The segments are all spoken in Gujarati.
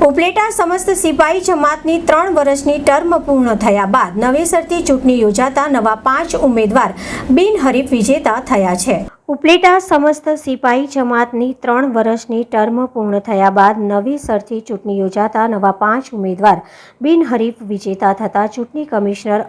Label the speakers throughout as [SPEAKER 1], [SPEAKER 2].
[SPEAKER 1] ઉપલેટા સમસ્ત સિપાઈ જમાતની ત્રણ વર્ષની ટર્મ પૂર્ણ થયા બાદ નવેસરથી ચૂંટણી યોજાતા નવા પાંચ ઉમેદવાર બિનહરીફ વિજેતા થયા છે. ઉપલેટા સમસ્ત સિપાઈ જમાતની ત્રણ વર્ષની ટર્મ પૂર્ણ થયા બાદ નવેસરથી ચૂંટણી યોજાતા નવા પાંચ ઉમેદવાર બિનહરીફ વિજેતા થતા ચૂંટણી કમિશનર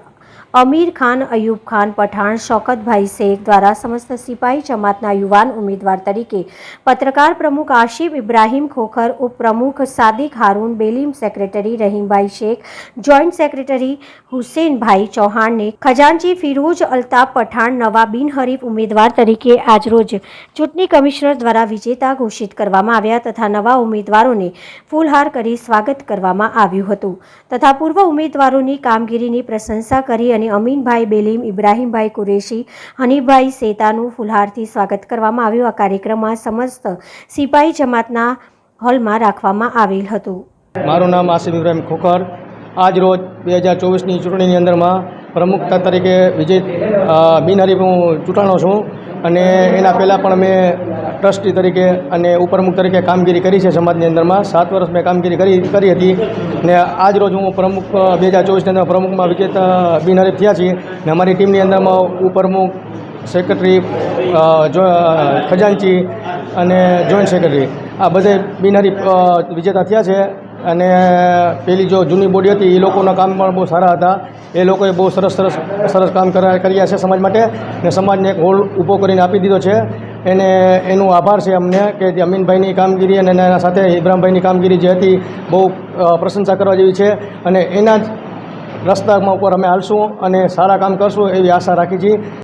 [SPEAKER 1] અમીર ખાન, અયુબ ખાન, પઠાણ, શોકતભાઈ શેખ દ્વારા સમસ્ત સિપાહી જમાતના યુવાન ઉમેદવાર તરીકે પત્રકાર પ્રમુખ આશિફ ઇબ્રાહીમ ખોખર, ઉપપ્રમુખ સાદિક હારૂન, બેલીમ સેક્રેટરી રહીમભાઈ શેખ, જોઈન્ટ સેક્રેટરી હુસેનભાઈ ચૌહાણને ખજાનચી ફિરોજ અલ્તાફ પઠાણ નવા બિનહરીફ ઉમેદવાર તરીકે આજરોજ ચૂંટણી કમિશનર દ્વારા વિજેતા ઘોષિત કરવામાં આવ્યા તથા નવા ઉમેદવારોને ફૂલહાર કરી સ્વાગત કરવામાં આવ્યું હતું તથા પૂર્વ ઉમેદવારોની કામગીરીની પ્રશંસા કરી અને અમીનભાઈ બેલીમ, ઇબ્રાહીમભાઈ કુરેશી, હનીફભાઈ સેતાનું ફુલહારથી સ્વાગત કરવામાં આવ્યું. આ કાર્યક્રમમાં સમસ્ત સિપાહી જમાતના હોલમાં રાખવામાં આવેલ હતું.
[SPEAKER 2] મારું નામ આસિફ ઇબ્રાહીમ ખોખર. આજ રોજ બે હજાર ચોવીસની ચૂંટણીની અંદરમાં પ્રમુખતા તરીકે વિજય બિનહરીફ હું ચૂંટાણો છું અને એના પહેલાં પણ મેં ટ્રસ્ટી તરીકે અને ઉપપ્રમુખ તરીકે કામગીરી કરી છે સમાજની અંદરમાં. સાત વર્ષ મેં કામગીરી કરી કરી હતી ને આજ રોજ હું પ્રમુખ બે હજાર ચોવીસની અંદર પ્રમુખમાં વિજેતા બિનહરીફ થયા છીએ ને અમારી ટીમની અંદરમાં ઉપપ્રમુખ, સેક્રેટરી જો ખજાનચી અને જોઈન્ટ સેક્રેટરી આ બધે બિનહરીફ વિજેતા થયા છે અને પેલી જો જૂની બોડી હતી એ લોકોના કામ પણ બહુ સારા હતા. એ લોકોએ બહુ સરસ સરસ સરસ કામ કર્યા છે સમાજ માટે ને સમાજને એક હોલ ઊભો કરીને આપી દીધો છે. એને એનું આભાર છે અમને કે જે અમીનભાઈની કામગીરી અને એના સાથે ઇબ્રાહીમભાઈની કામગીરી જે હતી બહુ પ્રશંસા કરવા જેવી છે. અને એના જ રસ્તામાં ઉપર અમે હાલશું અને સારા કામ કરશું એવી આશા રાખી છીએ